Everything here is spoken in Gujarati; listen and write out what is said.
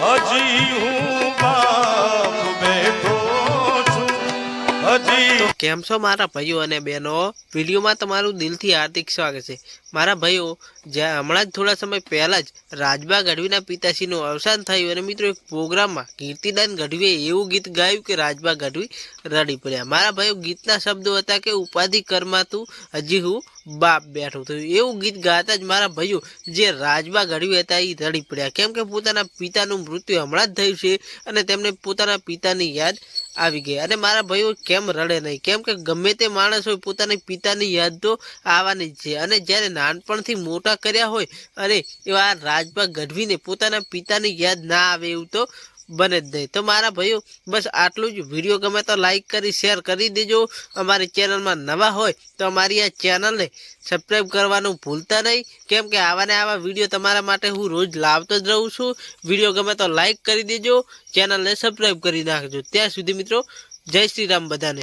હજી હું બા કેમ છો મારા ભાઈઓ અને બહેનો? વિડીયોમાં તમારું દિલથી હાર્દિક સ્વાગત છે. મારા ભાઈઓ જ્યાં હમણાં જ થોડા સમય પહેલાં જ રાજબા ગઢવીના પિતાશ્રીનું અવસાન થયું અને મિત્રો એક પ્રોગ્રામમાં કીર્તિદાન ગઢવીએ એવું ગીત ગાયું કે રાજબા ગઢવી રડી પડ્યા. મારા ભાઈઓ, ગીતના શબ્દો હતા કે ઉપાધિ કરમાતું હજી હું બાપ બેઠું થયું. એવું ગીત ગાતા જ મારા ભાઈઓ, જે રાજબા ગઢવી હતા એ રડી પડ્યા. કેમ કે પોતાના પિતાનું મૃત્યુ હમણાં જ થયું છે અને તેમને પોતાના પિતાની યાદ આવી ગઈ. અને મારા ભાઈઓ કેમ રડે નહીં? કેમ કે ગમે તે માણસ હોય, પોતાની પિતાની યાદ તો આવવાની છે. અને જ્યારે નાનપણથી મોટા કર્યા હોય અને એવા રાજભા ગઢવીને પોતાના પિતાની યાદ ના આવે એવું તો બને જ નહીં. તો મારા ભાઈઓ, બસ આટલું જ. વીડિયો ગમે તો લાઈક કરી શેર કરી દેજો. અમારી ચેનલમાં નવા હોય તો અમારી આ ચેનલને સબસ્ક્રાઈબ કરવાનું ભૂલતા નહીં. કેમ કે આવા ને આવા વીડિયો તમારા માટે હું રોજ લાવતો જ રહું છું. વીડિયો ગમે તો લાઈક કરી દેજો. ચેનલને સબસ્ક્રાઈબ કરી નાખજો. ત્યાં સુધી મિત્રો, જય શ્રી રામ બધાને.